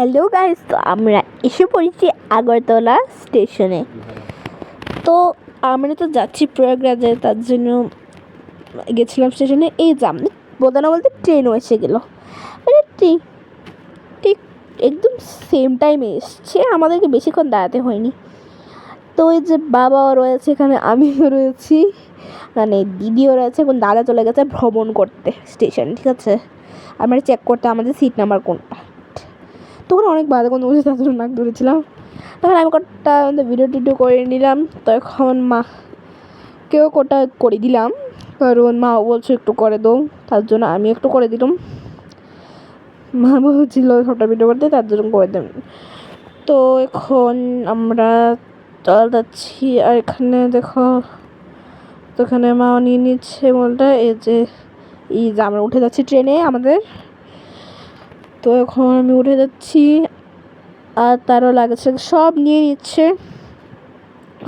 Hello guys, তো আমরা এসে পড়েছি আগরতলা স্টেশনে। তো আমরা তো যাচ্ছি প্রয়াগরাজে, তার জন্য গেছিলাম স্টেশনে। এই যাম বলতে না বলতে ট্রেনও এসে গেলো। ঠিক ঠিক একদম সেম টাইমে এসছে। আমাদেরকে বেশিক্ষণ দাঁড়াতে হয়নি। তো ওই যে বাবাও রয়েছে এখানে, আমিও রয়েছি। মানে দিদিও রয়েছে, এখন দাদা চলে গেছে ভ্রমণ করতে স্টেশন, ঠিক আছে? আমরা চেক করতে, আমাদের সিট নাম্বার কোনটা? তখন অনেক বাধা কোনো বসে তার জন্য নাক ধরেছিলাম। তখন আমি কটা ভিডিও টিডিও করে নিলাম, তখন মা কেউ কোটা করে দিলাম, কারণ মা বলছে একটু করে দাও, তার জন্য আমি একটু করে দিলাম। মা বলছিল ছোটো ভিডিও করতে, তার জন্য করে দেন। তো এখন আমরা চল যাচ্ছি, আর এখানে দেখো, তো এখানে মা নিয়ে নিচ্ছে বলতে, এই যে এই যে আমরা উঠে যাচ্ছি ট্রেনে আমাদের। তো এখন আমি উঠে যাচ্ছি আর তারও লাগেছে, সব নিয়ে নিচ্ছে।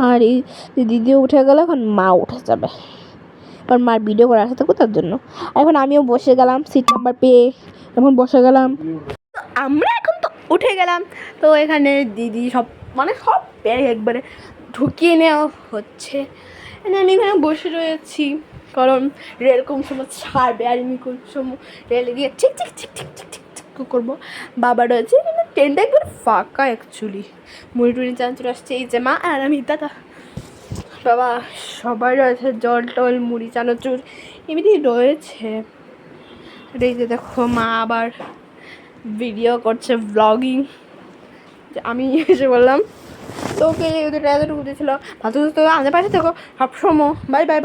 আর এই দিদিও উঠে গেল, এখন মা উঠে যাবে। কারণ মার ভিডিও করা আছে তো তার জন্য। এখন আমিও বসে গেলাম সিট নাম্বার পেয়ে এখন বসে গেলাম। আমরা এখন তো উঠে গেলাম। তো এখানে দিদি সব মানে সব ব্যাগ একবারে ঢুকিয়ে নেওয়া হচ্ছে। আমি এখানে বসে রয়েছি, কারণ রেল কোন সময় ছাড়বে আর আমি কোন সময় রেলে গিয়ে ঠিক ঠিক ঠিক ঠিক ঠিক ঠিক করব। বাবা রয়েছে, কিন্তু ট্রেনটা একবার ফাঁকা অ্যাকচুয়ালি মুড়ি টুড়ি চানাচুর আসছে, এই যে মা আর আমি দাদা। বাবা, সবাই রয়েছে, জল টল, মুড়ি চানাচুর এমনি রয়েছে। এই যে দেখো মা আবার ভিডিও করছে ব্লগিং আমি এসে বললাম তো ওকে ওদের এতটুকু দিয়েছিল ভালো তো আমাদের পাশে দেখো সবসময় বাই বাই।